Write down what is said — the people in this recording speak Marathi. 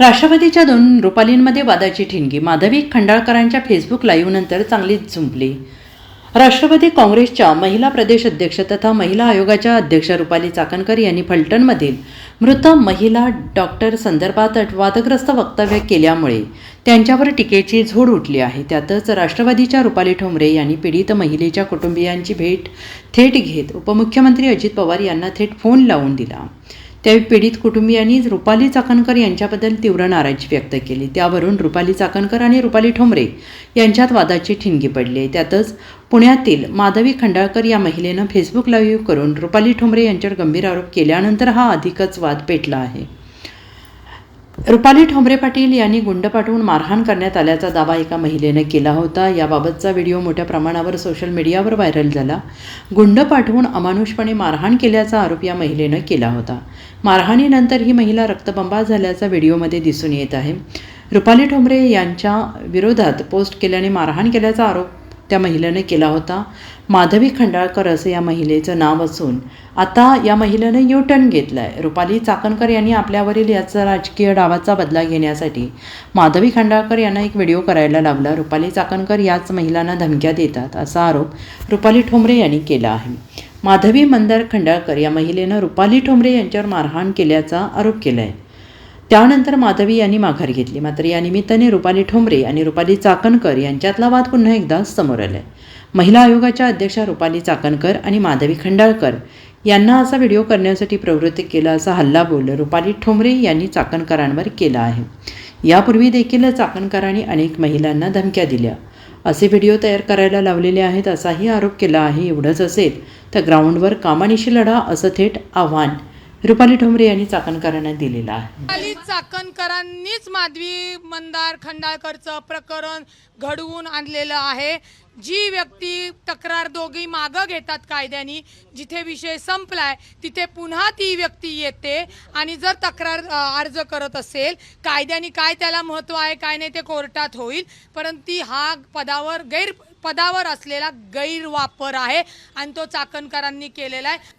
राष्ट्रवादीच्या दोन रुपालींमध्ये वादाची ठिणगी. माधवी खंडाळकरांच्या फेसबुक लाईव्हनंतर चांगलीच झुंपली. राष्ट्रवादी काँग्रेसच्या महिला प्रदेश अध्यक्ष तथा महिला आयोगाच्या अध्यक्ष रुपाली चाकणकर यांनी फलटणमधील मृत महिला डॉक्टर संदर्भात वादग्रस्त वक्तव्य केल्यामुळे त्यांच्यावर टीकेची झोड उठली आहे. त्यातच राष्ट्रवादीच्या रुपाली ठोंबरे यांनी पीडित महिलेच्या कुटुंबियांची भेट थेट घेत उपमुख्यमंत्री अजित पवार यांना थेट फोन लावून दिला. त्यावेळी पीडित कुटुंबियांनी रुपाली चाकणकर यांच्याबद्दल तीव्र नाराजी व्यक्त केली. त्यावरून रुपाली चाकणकर आणि रुपाली ठोंबरे यांच्यात वादाची ठिणगी पडली. त्यातच पुण्यातील माधवी खंडाळकर या महिलेनं फेसबुक लाईव्ह करून रुपाली ठोंबरे यांच्यावर गंभीर आरोप केल्यानंतर हा अधिकच वाद पेटला आहे. रुपाली ठोंबरे पाटील यांनी गुंड पाठवून मारहाण करण्यात आल्याचा दावा एका महिलेनं केला होता. याबाबतचा व्हिडिओ मोठ्या प्रमाणावर सोशल मीडियावर व्हायरल झाला. गुंड पाठवून अमानुषपणे मारहाण केल्याचा आरोप या महिलेनं केला होता. मारहाणीनंतर ही महिला रक्तबंबा झाल्याचा व्हिडिओमध्ये दिसून येत आहे. रुपाली ठोंबरे यांच्या विरोधात पोस्ट केल्याने मारहाण केल्याचा आरोप त्या महिलेनं केला होता. माधवी खंडाळकर असं या महिलेचं नाव असून आता या महिलेनं यू टर्न घेतला आहे रुपाली चाकणकर यांनी आपल्यावरील याचा राजकीय डावाचा बदला घेण्यासाठी माधवी खंडाळकर यांना एक व्हिडिओ करायला लावला. रुपाली चाकणकर याच महिलांना धमक्या देतात असा आरोप रुपाली ठोंबरे यांनी केला आहे. माधवी मंदार खंडाळकर या महिलेनं रुपाली ठोंबरे यांच्यावर मारहाण केल्याचा आरोप केला आहे त्यानंतर माधवी यांनी माघार घेतली. मात्र या निमित्ताने रुपाली ठोंबरे आणि रुपाली चाकणकर यांच्यातला वाद पुन्हा एकदा समोर आलाय. महिला आयोगाच्या अध्यक्षा रुपाली चाकणकर आणि माधवी खंडाळकर यांना असा व्हिडिओ करण्यासाठी प्रवृत्त केला असा हल्ला बोल रुपाली ठोंबरे यांनी चाकणकरांवर केला आहे. यापूर्वी देखील चाकणकरांनी अनेक महिलांना धमक्या दिल्या. असे व्हिडिओ तयार करायला लावलेले आहेत असाही आरोप केला आहे. एवढंच असेल तर ग्राउंडवर कामानिशी लढा असं थेट आव्हान रुपाली ठोंबरे यांनी चाकणकरांना दिलेला आहे. खाली चाकणकरांनीच माधवी मंदार खंडाळकरचं प्रकरण घडवून आणलेलं आहे. जी व्यक्ती तक्रार दोघी मागं घेतात कायद्याने जिथे विषय संपलाय तिथे पुन्हा ती व्यक्ती येते आणि जर तक्रार अर्ज करत असेल कायद्याने काय त्याला महत्त्व आहे काय नाही ते कोर्टात होईल परंतु हा पदावर गैर पदावर असलेला गैरवापर आहे आणि तो चाकणकरांनी केलेला आहे.